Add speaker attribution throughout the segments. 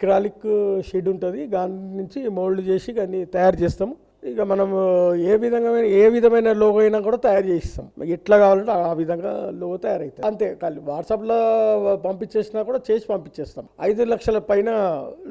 Speaker 1: క్రాలిక్ shed ఉంటుంది. దాని నుంచి మోల్డ్ చేసి దాన్ని తయారు చేస్తాము. ఇక మనము ఏ విధంగా ఏ విధమైన లోగో అయినా కూడా తయారు చేయిస్తాం. ఎట్లా కావాలంటే ఆ విధంగా లోగో తయారవుతుంది అంతే ఖాళీ వాట్సాప్లో పంపించేసినా కూడా చేసి పంపించేస్తాం. ఐదు లక్షల పైన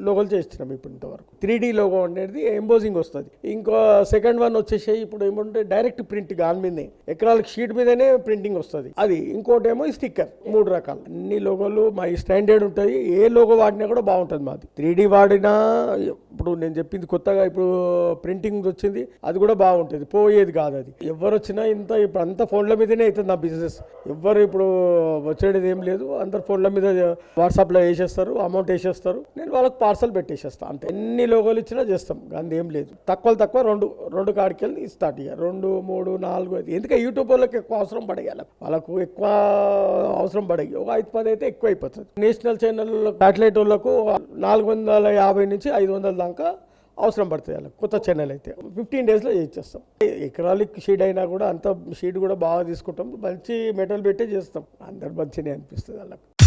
Speaker 1: లోగోలు చేస్తున్నాం ఇప్పుడు ఇంతవరకు. త్రీ డీ లోగో అనేది ఎంబోజింగ్ వస్తుంది. ఇంకో సెకండ్ వన్ వచ్చేసి ఇప్పుడు ఏమంటే డైరెక్ట్ ప్రింట్ గాన్ మీదే. ఎకరాలకు షీట్ మీదనే ప్రింటింగ్ వస్తుంది. అది ఇంకోటి ఏమో స్టిక్కర్ మూడు రకాలు. అన్ని లోగోలు మా స్టాండర్డ్ ఉంటుంది ఏ లోగో వాడినా కూడా బాగుంటుంది మాది. త్రీ డీ వాడినా ఇప్పుడు నేను చెప్పింది కొత్తగా ఇప్పుడు ప్రింటింగ్ వచ్చింది అది కూడా బాగుంటుంది. పోయేది కాదు అది. ఎవరు వచ్చినా ఇంత ఇప్పుడు అంత ఫోన్ల మీదనే అవుతుంది నా బిజినెస్. ఎవ్వరు ఇప్పుడు వచ్చేది ఏం లేదు అందరు ఫోన్ల మీద వాట్సాప్లో వేసేస్తారు అమౌంట్ వేసేస్తారు. నేను వాళ్ళకి పార్సల్ పెట్టేసేస్తాను అంతే. ఎన్ని లోగోలు ఇచ్చినా చేస్తాం అంత ఏం లేదు. తక్కువ తక్కువ రెండు రెండు కాడికి వెళ్ళి స్టార్ట్ ఇక రెండు మూడు నాలుగు ఐదు. ఎందుకంటే యూట్యూబ్ వాళ్ళకి ఎక్కువ అవసరం పడేయాలి? వాళ్ళకు ఎక్కువ అవసరం పడేవి ఒక ఐదు పది అయితే ఎక్కువ అయిపోతుంది నేషనల్ ఛానల్ సాటిలైట్ వాళ్ళకు నాలుగు వందల యాభై నుంచి ఐదు వందల దాకా అవసరం పడుతుంది వాళ్ళకి. కొత్త ఛానల్ అయితే. ఫిఫ్టీన్ డేస్లో చేసేస్తాం ఎకరాలిక్ షీడ్ అయినా కూడా అంత షీడ్ కూడా బాగా తీసుకుంటాం. మంచి మెటల్ పెట్టే చేస్తాం. అందరు మంచిగా అనిపిస్తుంది వాళ్ళకి.